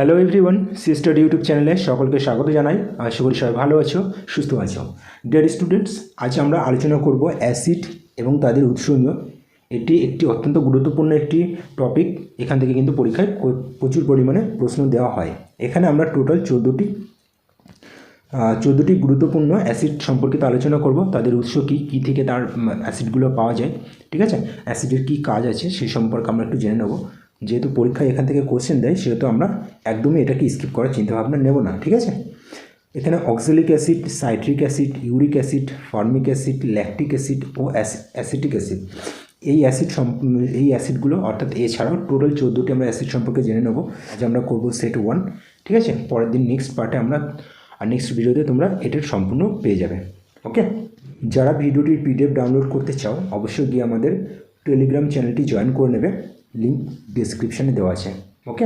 Hello everyone sister YouTube চ্যানেলে সকলকে স্বাগত জানাই। আশা করি সবাই ভালো আছো, সুস্থ আছো। ডিয়ার স্টুডেন্টস আজ আমরা আলোচনা করব অ্যাসিড এবং তাদের উৎস নিয়ে। এটি একটি অত্যন্ত গুরুত্বপূর্ণ একটি টপিক এখান থেকে কিন্তু পরীক্ষায় প্রচুর পরিমাণে প্রশ্ন দেওয়া হয়। এখানে আমরা টোটাল চোদ্দোটি চোদ্দোটি গুরুত্বপূর্ণ অ্যাসিড সম্পর্কিত আলোচনা করব। তাদের উৎস কী কী থেকে তার অ্যাসিডগুলো পাওয়া যায়, ঠিক আছে? অ্যাসিডের কী কাজ আছে সেই সম্পর্কে আমরা একটু জেনে নেব। যেহেতু পরীক্ষায় এখান থেকে কোশ্চেন দেয়, সেহেতু আমরা একদমই এটাকে স্কিপ করার চিন্তাভাবনা নেব না, ঠিক আছে? এখানে oxalic acid citric acid uric acid formic acid lactic acid ও অ্যাসিটিক অ্যাসিড এই অ্যাসিড এই অ্যাসিডগুলো অর্থাৎ এছাড়াও টোটাল চোদ্দোটি আমরা অ্যাসিড সম্পর্কে জেনে নেব। আজ আমরা করব সেট ওয়ান ঠিক আছে? পরের দিন নেক্সট পার্টে আমরা, আর নেক্সট ভিডিওতে তোমরা এটার সম্পূর্ণ পেয়ে যাবে ওকে যারা ভিডিওটির পিডিএফ ডাউনলোড করতে চাও, অবশ্যই গিয়ে আমাদের টেলিগ্রাম চ্যানেলটি জয়েন করে নেবে। লিঙ্ক ডিসক্রিপশানে দেওয়া আছে ওকে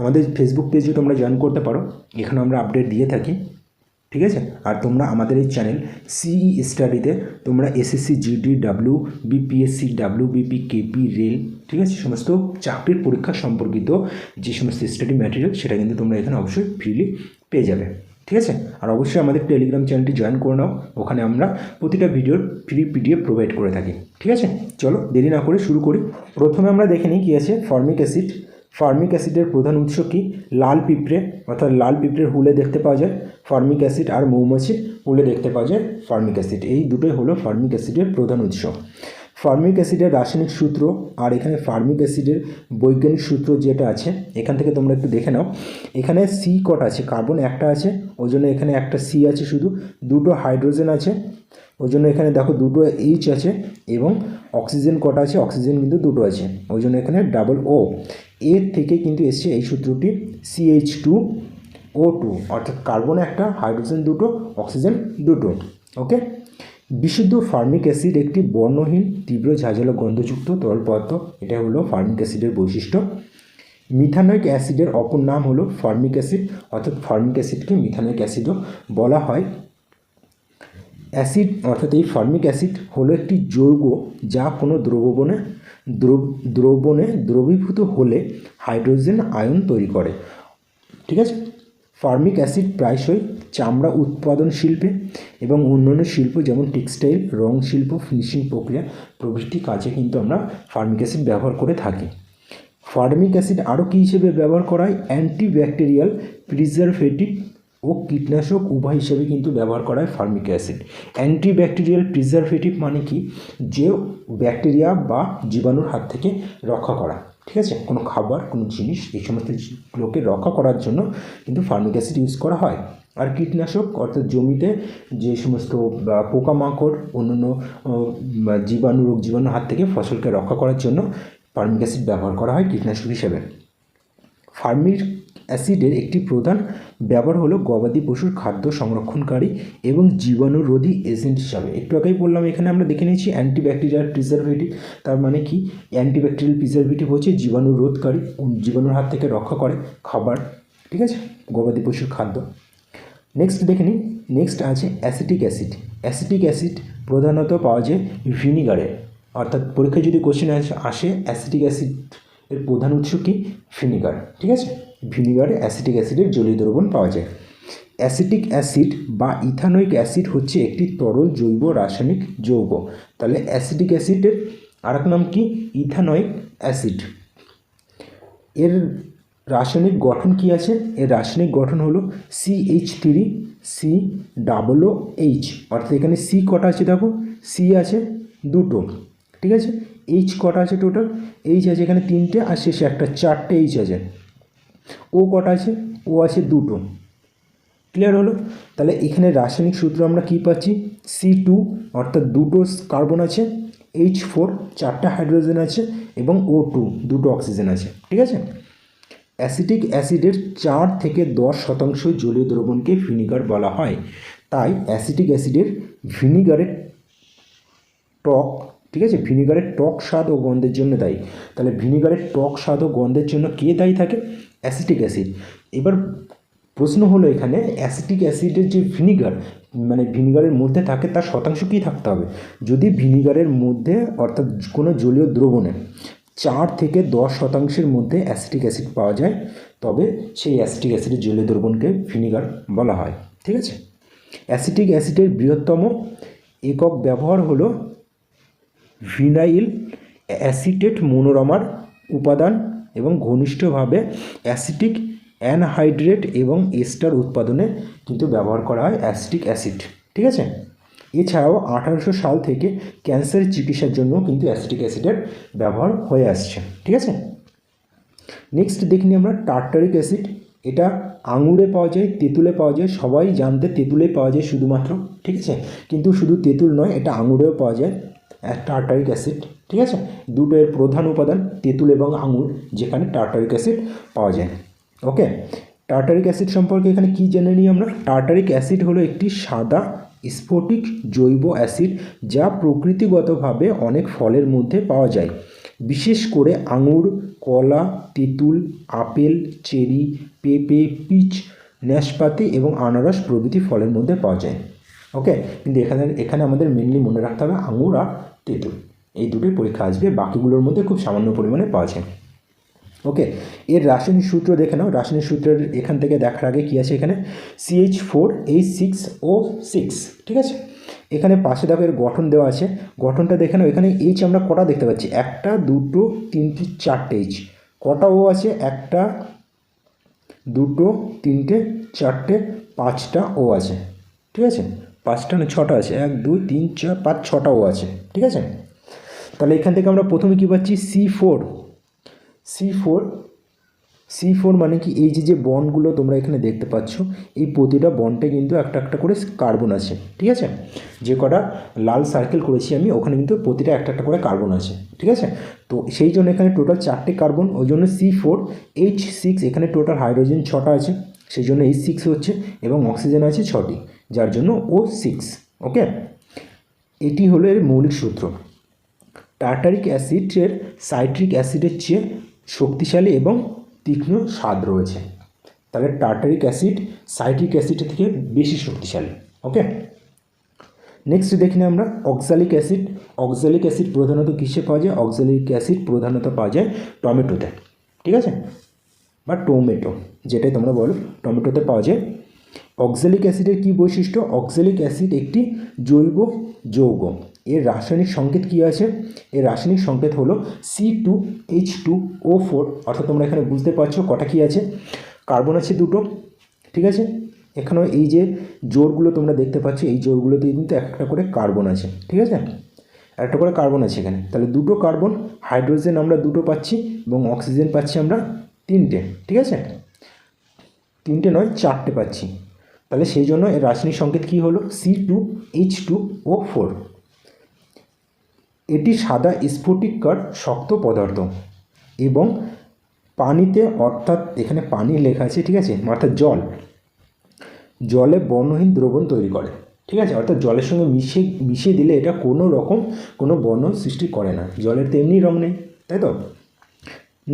আমাদের ফেসবুক পেজে তোমরা জয়েন করতে পারো এখানে আমরা আপডেট দিয়ে থাকি, ঠিক আছে? আর তোমরা আমাদের এই চ্যানেল সিই স্টাডিতে তোমরা SSC GD W BPSC W BP KP rail ঠিক আছে? সমস্ত চাকরির পরীক্ষা সম্পর্কিত যে সমস্ত স্টাডি ম্যাটেরিয়াল সেটা কিন্তু তোমরা এখানে অবশ্যই ফ্রিলি পেয়ে যাবে। ঠিক আছে? আর অবশ্যই আমাদের টেলিগ্রাম চ্যানেলটি জয়েন করে নাও। ওখানে আমরা প্রতিটা ভিডিওর ফ্রি পিডিএফ প্রোভাইড করে থাকি। ঠিক আছে? চলো, দেরি না করে শুরু করি। প্রথমে আমরা দেখে নিই কী আছে ফর্মিক অ্যাসিড ফার্মিক অ্যাসিডের প্রধান উৎস কি? লাল পিঁপড়ে, অর্থাৎ লাল পিঁপড়ের হুলে দেখতে পাওয়া যায়। ফার্মিক অ্যাসিড আর মৌমাছির হুলে দেখতে পাওয়া যায় ফার্মিক অ্যাসিড এই দুটোই হলো ফার্মিক অ্যাসিডের প্রধান উৎস। ফর্মিক অ্যাসিডের রাসায়নিক সূত্র আর এখানে ফার্মিক অ্যাসিডের বৈজ্ঞানিক সূত্র যেটা আছে, এখান থেকে তোমরা একটু দেখে নাও। এখানে সি কট আছে কার্বন একটা আছে, ওই জন্য এখানে একটা সি আছে শুধু, দুটো হাইড্রোজেন আছে, ওই জন্য এখানে দেখো দুটো এইচ আছে এবং অক্সিজেন কটা আছে অক্সিজেন কিন্তু দুটো আছে, ওই জন্য এখানে ডাবল ও এর থেকে কিন্তু এসছে এই সূত্রটি সিএইচ টু ও টু অর্থাৎ কার্বন একটা হাইড্রোজেন দুটো অক্সিজেন দুটো ওকে বিশুদ্ধ ফার্মিক অ্যাসিড একটি বর্ণহীন, তীব্র, ঝাঁঝালো গন্ধযুক্ত তরল পদার্থ এটা হলো ফার্মিক অ্যাসিডের বৈশিষ্ট্য। মিথানোইক অ্যাসিডের অপর নাম হলো ফার্মিক অ্যাসিড, অর্থাৎ ফার্মিক অ্যাসিডকে মিথানোইক অ্যাসিডও বলা হয়। অ্যাসিড, অর্থাৎ এই ফার্মিক অ্যাসিড হলো একটি যৌগ যা কোনো দ্রবণে, দ্রব- দ্রবণে দ্রবীভূত হলে হাইড্রোজেন আয়ন তৈরি করে। ঠিক আছে? ফার্মিক অ্যাসিড প্রায়শই চামড়া উৎপাদন শিল্পে এবং অন্যান্য শিল্প যেমন টেক্সটাইল, রং শিল্প ফিনিশিং প্রক্রিয়া প্রভৃতি কাজে কিন্তু আমরা ফার্মিক অ্যাসিড ব্যবহার করে থাকি। ফার্মিক অ্যাসিড আরও কী হিসেবে ব্যবহার করা হয়? অ্যান্টিব্যাকটেরিয়াল প্রিজারভেটিভ ও কীটনাশক উভয় হিসেবে কিন্তু ব্যবহার করা হয় ফার্মিক অ্যাসিড। অ্যান্টিব্যাকটেরিয়াল প্রিজারভেটিভ মানে কি? যে ব্যাকটেরিয়া বা জীবাণুর হাত থেকে রক্ষা করা। ঠিক আছে? কোনো খাবার, কোনো জিনিস এই সমস্ত গুলোকে রক্ষা করার জন্য কিন্তু ফার্মিক অ্যাসিড ইউজ করা হয়। আর কীটনাশক অর্থাৎ জমিতে যে সমস্ত পোকামাকড়, অন্যান্য জীবাণু, রোগ জীবাণুর হাত থেকে ফসলকে রক্ষা করার জন্য ফার্মিক অ্যাসিড ব্যবহার করা হয় কীটনাশক হিসেবে। ফার্মিক অ্যাসিডের একটি প্রধান ব্যবহার হলো গবাদি পশুর খাদ্য সংরক্ষণকারী এবং জীবাণুরোধী এজেন্ট হিসাবে। একটু আগেই বললাম, এখানে আমরা দেখে নিয়েছি অ্যান্টিব্যাকটেরিয়াল প্রিজারভেটিভ তার মানে কি? অ্যান্টিব্যাকটেরিয়াল প্রিজারভেটিভ হচ্ছে জীবাণু রোধকারী জীবাণুর হাত থেকে রক্ষা করে খাবার, ঠিক আছে? গবাদি পশুর খাদ্য। নেক্সট দেখে নিই। নেক্সট আছে অ্যাসিটিক অ্যাসিড অ্যাসিটিক অ্যাসিড প্রধানত পাওয়া যায় ভিনিগারে। অর্থাৎ পরীক্ষায় যদি কোশ্চেন আসে অ্যাসিটিক অ্যাসিড এর প্রধান উৎস কি? ভিনিগার, ঠিক আছে? ভিনিগারে অ্যাসিটিক অ্যাসিডের জলীয় দ্রবণ পাওয়া যায়। অ্যাসিটিক অ্যাসিড বা ইথানোইক অ্যাসিড হচ্ছে একটি তরল জৈব রাসায়নিক যৌগ। তাহলে অ্যাসিটিক অ্যাসিডের আরেক নাম কি? Ethanoic acid. এর রাসায়নিক গঠন কি আছে? এর রাসায়নিক গঠন হলো C H three C double O H অর্থাৎ এখানে সি কটা আছে দেখো? সি আছে দুটো। ঠিক আছে? এইচ কটা আছে টোটাল এইচ আছে এখানে তিনটে আর শেষে একটা, চারটে এইচ আছে। ও কটা আছে? ও আছে দুটো। ক্লিয়ার হলো? তাহলে এখানে রাসায়নিক সূত্র আমরা কী পাচ্ছি? সি টু অর্থাৎ দুটো কার্বন আছে এইচ ফোর চারটা হাইড্রোজেন আছে এবং ও টু দুটো অক্সিজেন আছে। ঠিক আছে? অ্যাসিটিক অ্যাসিডের চার থেকে দশ শতাংশ জলীয় দ্রবণকে ভিনিগার বলা হয়। তাই অ্যাসিটিক অ্যাসিডের ভিনিগারের টক, ঠিক আছে? ভিনিগারের টক স্বাদ ও গন্ধের জন্য দায়ী। তাহলে ভিনিগারের টক স্বাদ ও গন্ধের জন্য কে দায়ী থাকে? Acetic acid. এবার প্রশ্ন হলো এখানে, অ্যাসিটিক অ্যাসিডের যে ভিনিগার মানে ভিনিগারের মধ্যে থাকে তার শতাংশ কী থাকতে হবে? যদি ভিনিগারের মধ্যে, অর্থাৎ কোনো জলীয় দ্রবণে চার থেকে দশ শতাংশের মধ্যে অ্যাসিটিক অ্যাসিড পাওয়া যায়, তবে সেই অ্যাসিটিক অ্যাসিডের জলীয় দ্রবণকে ভিনিগার বলা হয়। ঠিক আছে? অ্যাসিটিক অ্যাসিডের বৃহত্তম একক ব্যবহার হলো ভিনাইল অ্যাসিটেট মনোরমার উপাদান এবং ঘনিষ্ঠভাবে অ্যাসিটিক অ্যানহাইড্রেট এবং এস্টার উৎপাদনে কিন্তু ব্যবহার করা হয় অ্যাসিটিক অ্যাসিড, ঠিক আছে? এছাড়াও আঠারোশো সাল থেকে ক্যান্সারের চিকিৎসার জন্য কিন্তু অ্যাসিটিক অ্যাসিডের ব্যবহার হয়ে আসছে, ঠিক আছে? নেক্সট দেখিনি আমরা টার্টারিক অ্যাসিড। এটা আঙুরে পাওয়া যায়, তেঁতুলে পাওয়া যায়, সবাই জানতে তেঁতুলে পাওয়া যায় শুধুমাত্র, ঠিক আছে? কিন্তু শুধু তেঁতুল নয়, এটা আঙুরেও পাওয়া যায়। টার্টারিক অ্যাসিড ঠিক আছে? দুটো এর প্রধান উপাদান তেঁতুল এবং আঙুর, যেখানে টার্টারিক অ্যাসিড পাওয়া যায়। ওকে? টার্টারিক অ্যাসিড সম্পর্কে এখানে কি জেনে নিই আমরা? টার্টারিক অ্যাসিড হলো একটি সাদা স্ফটিক জৈব অ্যাসিড যা প্রকৃতিগতভাবে অনেক ফলের মধ্যে পাওয়া যায়। বিশেষ করে আঙুর, কলা, তেঁতুল, আপেল, চেরি, পেঁপে, পিচ ন্যাশপাতি এবং আনারস প্রভৃতি ফলের মধ্যে পাওয়া যায়। ওকে কিন্তু এখানে এখানে আমাদের মেনলি মনে রাখতে হবে আঙুর আর তেঁতুল। এই দুটোই পরীক্ষা আসবে, বাকিগুলোর মধ্যে খুব সামান্য পরিমাণে পাওয়া যায়। ওকে এর রাসায়নিক সূত্র দেখে নাও। রাসায়নিক সূত্রের এখান থেকে দেখার আগে কী আছে এখানে? CH four H six O six ঠিক আছে? এখানে পাশে দেখো এর গঠন দেওয়া আছে। গঠনটা দেখে নাও। এখানে এইচ আমরা কটা দেখতে পাচ্ছি? একটা, দুটো, তিনটে, চারটে এইচ কটা ও আছে? একটা, দুটো, তিনটে, চারটে, পাঁচটা ও আছে। ঠিক আছে? পাঁচটা না ছটা আছে? এক, দুই, তিন, চার, পাঁচ, ছটাও আছে। ঠিক আছে? তাহলে এখান থেকে আমরা প্রথমে কী পাচ্ছি? C four C four C four মানে কি? এই যে যে বন্ডগুলো তোমরা এখানে দেখতে পাচ্ছ, এই প্রতিটা বন্ডে কিন্তু একটা একটা করে কার্বন আছে। ঠিক আছে? যে কটা লাল সার্কেল করেছি আমি, ওখানে কিন্তু প্রতিটা একটা একটা করে কার্বন আছে। ঠিক আছে? তো সেই জন্য এখানে টোটাল চারটে কার্বন ওই জন্য সি ফোর এইচ সিক্স এখানে টোটাল হাইড্রোজেন ছটা আছে, সেই জন্য এইচ সিক্স হচ্ছে এবং অক্সিজেন আছে ছটি। যার জন্য ও সিক্স ওকে এটি হলো এর মৌলিক সূত্র। টার্টারিক অ্যাসিডের, সাইট্রিক অ্যাসিডের চেয়ে শক্তিশালী এবং তীক্ষ্ণ স্বাদ রয়েছে। তাহলে টার্টারিক অ্যাসিড সাইট্রিক অ্যাসিডের থেকে বেশি শক্তিশালী ওকে নেক্সট দেখি আমরা অক্সালিক অ্যাসিড। অক্সালিক অ্যাসিড প্রধানত কিসে পাওয়া যায়? অক্সালিক অ্যাসিড প্রধানত পাওয়া যায় টমেটোতে, ঠিক আছে? বা টমেটো, যেটাই তোমরা বলো, টমেটোতে পাওয়া যায় অক্সালিক অ্যাসিডের কী বৈশিষ্ট্য? অক্সালিক অ্যাসিড একটি জৈব যৌগ। এর রাসায়নিক সংকেত কী আছে? এর রাসায়নিক সংকেত হলো C two H two O four অর্থাৎ তোমরা এখানে বুঝতে পারছ কটা কী আছে? কার্বন আছে দুটো, ঠিক আছে? এখানেও এই যে জোরগুলো তোমরা দেখতে পাচ্ছ, এই জোরগুলোতে কিন্তু একটা করে কার্বন আছে, ঠিক আছে? একটা করে কার্বন আছে এখানে। তাহলে দুটো কার্বন, হাইড্রোজেন আমরা দুটো পাচ্ছি এবং অক্সিজেন পাচ্ছি আমরা তিনটে, ঠিক আছে? তিনটে নয়, চারটে পাচ্ছি। তাহলে সেই জন্য এর রাসায়নিক সংকেত কী হলো? C two H two O four এটি সাদা স্ফটিককার শক্ত পদার্থ এবং পানিতে, অর্থাৎ এখানে পানি লেখা আছে, ঠিক আছে? অর্থাৎ জল। জলে বর্ণহীন দ্রবণ তৈরি করে, ঠিক আছে? অর্থাৎ জলের সঙ্গে মিশিয়ে মিশিয়ে দিলে এটা কোনো রকম কোনো বর্ণ সৃষ্টি করে না। জলের তো তেমনি রং নেই, তাই তো?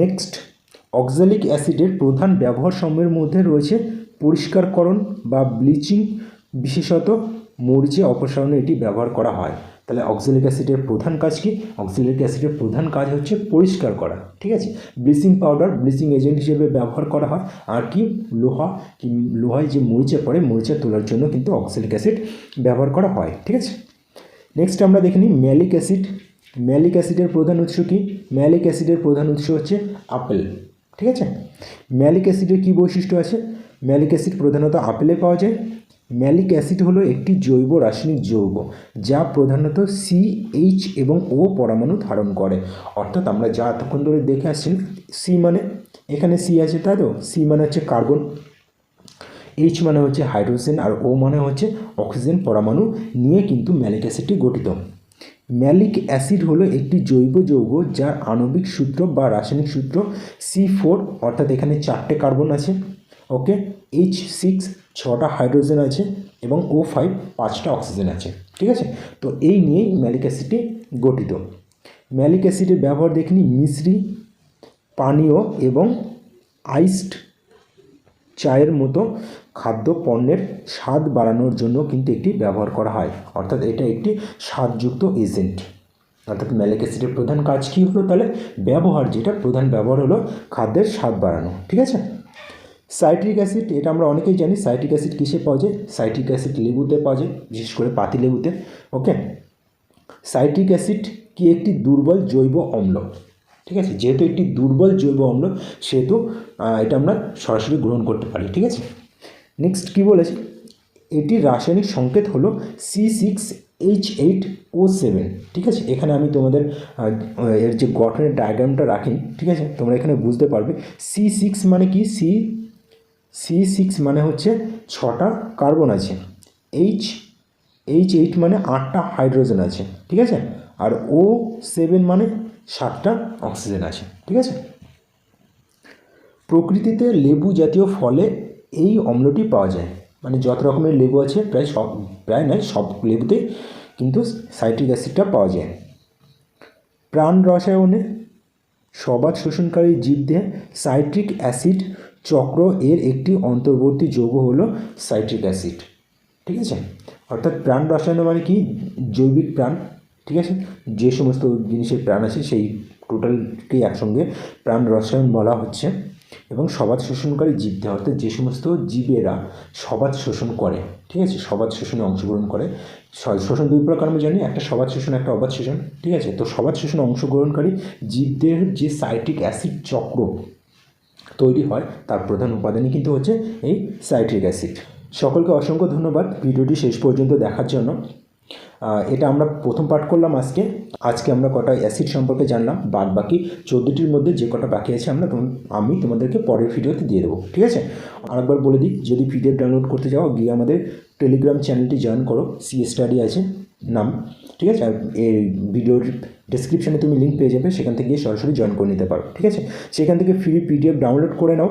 নেক্সট অক্সালিক অ্যাসিডের প্রধান ব্যবহার সমূহের মধ্যে রয়েছে পরিষ্কারকরণ বা ব্লিচিং বিশেষত মরিচে অপসারণে এটি ব্যবহার করা হয়। তাহলে অক্সিলিক অ্যাসিডের প্রধান কাজ কি? অক্সিলিক অ্যাসিডের প্রধান কাজ হচ্ছে পরিষ্কার করা, ঠিক আছে? ব্লিচিং পাউডার, ব্লিচিং এজেন্ট হিসেবে ব্যবহার করা হয়। আর কি? লোহা, কি লোহায় যে মরিচে পড়ে, মরিচে তোলার জন্য কিন্তু অক্সিলিক অ্যাসিড ব্যবহার করা হয়, ঠিক আছে? নেক্সট আমরা দেখে নিই ম্যালিক অ্যাসিড। ম্যালিক অ্যাসিডের প্রধান উৎস কি? ম্যালিক অ্যাসিডের প্রধান উৎস হচ্ছে আপেল, ঠিক আছে? ম্যালিক অ্যাসিডের কী বৈশিষ্ট্য আছে? ম্যালিক অ্যাসিড প্রধানত আপেলে পাওয়া যায়। ম্যালিক অ্যাসিড হলো একটি জৈব রাসায়নিক যৌগ, যা প্রধানত সি এইচ এবং ও পরমাণু ধারণ করে। অর্থাৎ আমরা যা এতক্ষণ ধরে দেখে আসছি সি মানে এখানে সি আছে, তাই তো? সি মানে হচ্ছে কার্বন এইচ মানে হচ্ছে হাইড্রোজেন, আর ও মানে হচ্ছে অক্সিজেন পরমাণু নিয়ে কিন্তু ম্যালিক অ্যাসিডটি গঠিত। ম্যালিক অ্যাসিড হলো একটি জৈব যৌগ, যার আণবিক সূত্র বা রাসায়নিক সূত্র সি ফোর অর্থাৎ এখানে চারটে কার্বন আছে। ওকে এইচ সিক্স ছটা হাইড্রোজেন আছে এবং ও ফাইভ পাঁচটা অক্সিজেন আছে। ঠিক আছে? তো এই নিয়েই ম্যালিক অ্যাসিডটি গঠিত। ম্যালিক অ্যাসিডের ব্যবহার দেখিনি, মিশ্রি, পানীয় এবং আইসড চায়ের মতো খাদ্য পণ্যের স্বাদ বাড়ানোর জন্য কিন্তু একটি ব্যবহার করা হয়। অর্থাৎ এটা একটি স্বাদযুক্ত এজেন্ট অর্থাৎ ম্যালিক অ্যাসিডের প্রধান কাজ কী হলো তাহলে? ব্যবহার, যেটা প্রধান ব্যবহার হলো খাদ্যের স্বাদ বাড়ানো। ঠিক আছে? সাইট্রিক অ্যাসিড এটা আমরা অনেকেই জানি সাইট্রিক অ্যাসিড কিসে পাওয়া যায়? সাইট্রিক অ্যাসিড লেবুতে পাওয়া যায়, বিশেষ করে পাতি লেবুতে ওকে সাইট্রিক অ্যাসিড কি একটি দুর্বল জৈব অম্ল, ঠিক আছে? যেহেতু একটি দুর্বল জৈব অম্ল, সেহেতু এটা আমরা সরাসরি গ্রহণ করতে পারি, ঠিক আছে? নেক্সট কী বলেছে? এটির রাসায়নিক সংকেত হলো C six H eight O seven ঠিক আছে? এখানে আমি তোমাদের এর যে গঠনের ডায়াগ্রামটা রাখি ঠিক আছে? তোমরা এখানে বুঝতে পারবে। সি সিক্স মানে কি? সি সি সিক্স মানে হচ্ছে ছটা কার্বন আছে। এইচ এইচ এইট মানে আটটা হাইড্রোজেন আছে, ঠিক আছে? আর ও সেভেন মানে সাতটা অক্সিজেন আছে, ঠিক আছে? প্রকৃতিতে লেবু জাতীয় ফলে এই অম্লটি পাওয়া যায়। মানে যত রকমের লেবু আছে, প্রায় সব, প্রায় নয়, সব লেবুতেই কিন্তু সাইট্রিক অ্যাসিডটা পাওয়া যায়। প্রাণ রসায়নে সবাদ শোষণকারী জীবদের সাইট্রিক অ্যাসিড চক্র এর একটি অন্তর্বর্তী যৌগ হল সাইট্রিক অ্যাসিড। ঠিক আছে? অর্থাৎ প্রাণ রসায়ন মানে কি? জৈবিক প্রাণ। ঠিক আছে? যে সমস্ত জিনিসের প্রাণ আছে, সেই টোটালকে একসঙ্গে প্রাণ রসায়ন বলা হচ্ছে। এবং সবাদ শোষণকারী জীবদেহ অর্থাৎ যে সমস্ত জীবেরা সবাদ শোষণ করে, ঠিক আছে? সবাদ শোষণে অংশগ্রহণ করে। শোষণ দুই প্রকার আমরা জানি, একটা সবাদ শোষণ, একটা অবাধ শোষণ, ঠিক আছে? তো সবাদ শোষণে অংশগ্রহণকারী জীবদের যে সাইট্রিক অ্যাসিড চক্র তৈরি হয়, তার প্রধান উপাদানই কিন্তু হচ্ছে এই সাইট্রিক অ্যাসিড। সকলকে অসংখ্য ধন্যবাদ। ভিডিওটি শেষ পর্যন্ত দেখার জন্য। এটা আমরা প্রথম পাঠ করলাম আজকে। আজকে আমরা কটা অ্যাসিড সম্পর্কে জানলাম বাদ বাকি চোদ্দোটির মধ্যে যে কটা বাকি আছে আমরা আমি তোমাদেরকে পরের ভিডিওতে দিয়ে দেবো, ঠিক আছে? আরেকবার বলে দিই, যদি পিডিএফ ডাউনলোড করতে চাও, গিয়ে আমাদের টেলিগ্রাম চ্যানেলটি জয়েন করো সি স্টাডি আছে, নাম, ঠিক আছে? এই ভিডিওর ডিসক্রিপশানে তুমি লিঙ্ক পেয়ে যাবে, সেখান থেকে গিয়ে সরাসরি জয়েন করে নিতে পারো, ঠিক আছে? সেখান থেকে ফ্রি পিডিএফ ডাউনলোড করে নাও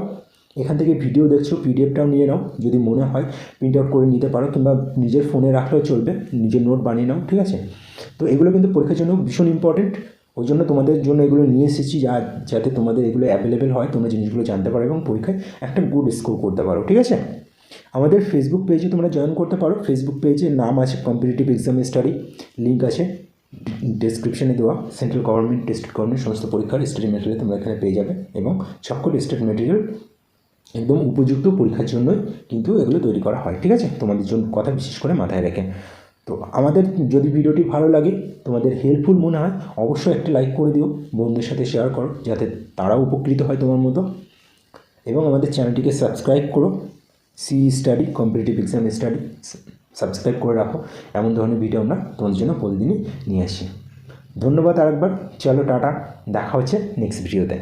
এখান থেকে ভিডিও দেখছ পিডিএফটাও নিয়ে নাও, যদি মনে হয় প্রিন্ট আউট করে নিতে পারো, কিংবা নিজের ফোনে রাখলেও চলবে, নিজের নোট বানিয়ে নাও, ঠিক আছে? তো এগুলো কিন্তু পরীক্ষার জন্য ভীষণ ইম্পর্টেন্ট ওই জন্য তোমাদের জন্য এগুলো নিয়ে এসেছি, যা, যাতে তোমাদের এগুলো অ্যাভেলেবেল হয়, তোমরা জিনিসগুলো জানতে পারো, এবং পরীক্ষায় একটা গুড স্কোর করতে পারো, ঠিক আছে? আমাদের ফেসবুক পেজে তোমরা জয়েন করতে পারো ফেসবুক পেজে নাম আছে কম্পিটিটিভ এক্সাম স্টাডি লিঙ্ক আছে ডেসক্রিপশনে দেওয়া সেন্ট্রাল গভর্নমেন্ট স্টেট গভর্নমেন্ট সমস্ত পরীক্ষার স্টাডি মেটেরিয়াল তোমরা এখানে পেয়ে যাবে, এবং সকল স্টেট মেটেরিয়াল একদম উপযুক্ত পরীক্ষার জন্যই কিন্তু এগুলো তৈরি করা হয়, ঠিক আছে? তোমাদের জন্য কথা বিশেষ করে মাথায় রেখে। তো আমাদের যদি ভিডিওটি ভালো লাগে, তোমাদের হেল্পফুল মনে হয়, অবশ্যই একটা লাইক করে দিও, বন্ধুদের সাথে শেয়ার করো, যাতে তারাও উপকৃত হয় তোমার মতো। এবং আমাদের চ্যানেলটিকে সাবস্ক্রাইব করো C study competitive exam study subscribe করে রাখো, এমন ধরনের ভিডিও আমরা তোমাদের জন্য প্রতিদিনই নিয়ে আসি। ধন্যবাদ আরেকবার, চলো টাটা, দেখা হচ্ছে নেক্সট ভিডিওতে